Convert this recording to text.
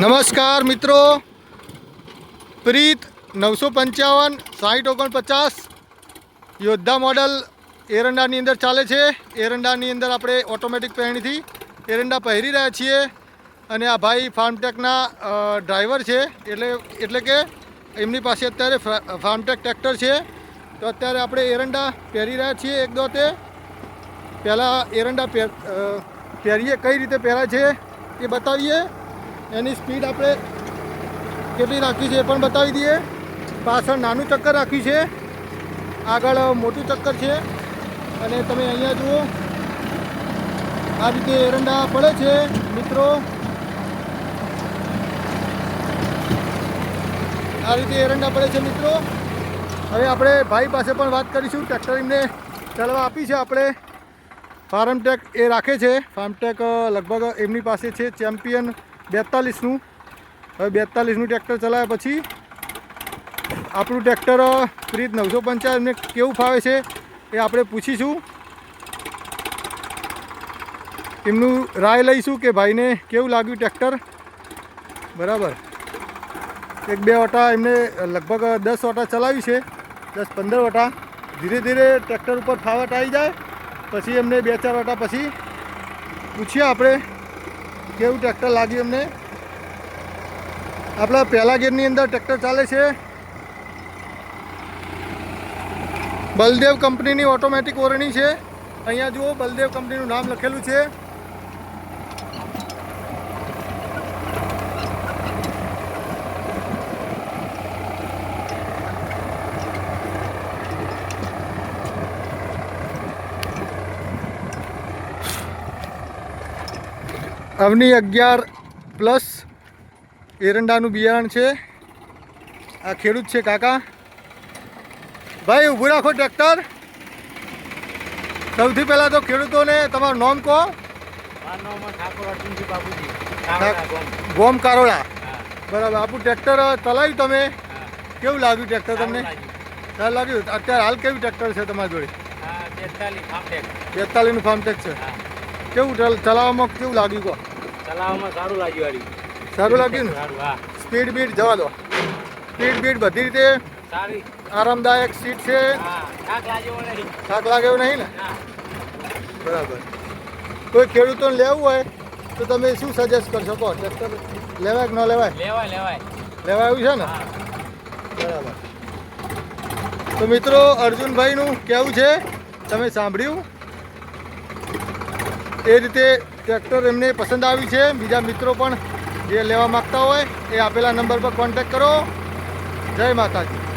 નમસ્કાર મિત્રો. પ્રીત નવસો પંચાવન સાઠ ઓગણપચાસ. યોદ્ધા મોડલ એરંડાની અંદર ચાલે છે. એરંડાની અંદર આપણે ઓટોમેટિક પહેણીથી એરંડા પહેરી રહ્યા છીએ. અને આ ભાઈ ફાર્મટેકના ડ્રાઈવર છે. એટલે એટલે કે એમની પાસે અત્યારે ફાર્મટેક ટ્રેક્ટર છે. તો અત્યારે આપણે એરંડા પહેરી રહ્યા છીએ એક દોતે. પહેલાં એરંડા પહેર પહેરીએ, કઈ રીતે પહેરાય છે એ બતાવીએ. એની સ્પીડ આપણે કેટલી રાખી છે એ પણ બતાવી દઈએ. પાછળ નાનું ચક્કર રાખ્યું છે. આગળ મોટું ચક્કર છે. અને તમે અહીંયા જુઓ. આ રીતે એરંડા પડે છે, મિત્રો. આ રીતે એરંડા પડે છે, મિત્રો. હવે આપણે ભાઈ પાસે પણ વાત કરીશું. ટ્રેક્ટર એમને ચલાવવા આપી છે આપણે. ફાર્મટેક એ રાખે છે. ફાર્મટેક લગભગ એમની પાસે છે ચેમ્પિયન બેતાલીસનું. હવે બેતાલીસનું ટ્રેક્ટર ચલાવ્યા પછી આપણું ટ્રેક્ટર પ્રીત નવસો પંચાવનને કેવું ફાવે છે એ આપણે પૂછીશું. એમનું રાય લઈશું કે ભાઈને કેવું લાગ્યું ટ્રેક્ટર. બરાબર. એક બે વટા એમને લગભગ દસ વટા ચલાવ્યું છે, દસ પંદર વટા ધીરે ધીરે ટ્રેક્ટર ઉપર ફાવટ આવી જાય, પછી એમને બે ચાર વટા પછી પૂછીએ આપણે. કેવું ટ્રેક્ટર લાગ્યું અમને આપણા પહેલા ગેરની અંદર ટ્રેક્ટર ચાલે છે. બલદેવ કંપનીની ઓટોમેટિક ઓરણી છે. અહીંયા જુઓ, બલદેવ કંપનીનું નામ લખેલું છે. અવની અગિયાર પ્લસ એરંડાનું બિયારણ છે. આ ખેડૂત છે કાકા. ભાઈ ઊભું રાખો ટ્રેક્ટર. સૌથી પહેલાં તો ખેડૂતોને તમારું નામ કહો. ગામ. કારોડા. બરાબર. આપણું ટ્રેક્ટર ચલાવ્યું તમે? કેવું લાગ્યું ટ્રેક્ટર તમને? લાગ્યું. સારું લાગ્યું. અત્યારે હાલ કેવું ટ્રેક્ટર છે તમારી જોડે? હા, 42 ફામટેક. બેતાલીસનું ફાર્મટેક છે. કેવું ચલાવવામાં કેવું લાગ્યું કહો? ચલાવવામાં સારું લાગ્યું વાળી સારું લાગ્યું ને? સારું, હા. સ્પીડ બીડ જવા દો. સ્પીડ બીડ બધી રીતે સારી. આરામદાયક સીટ છે. થાક લાગ્યો નહીં. થાક લાગે એવું નહીં ને? બરાબર. કોઈ ખેડૂતોને લેવું હોય તો તમે શું સજેસ્ટ કરશો? કહો ટ્રેક્ટર લેવાય કે ન લેવાય? લેવાય લેવાય. લેવાય એવું છે ને? બરાબર. તો મિત્રો અર્જુનભાઈનું કેવું છે? તમે સાંભળ્યું? એ રીતે ટ્રેક્ટર એમને પસંદ આવી છે. બીજા મિત્રો પણ જે લેવા માગતા હોય એ આપેલા નંબર પર કોન્ટેક કરો. જય માતાજી.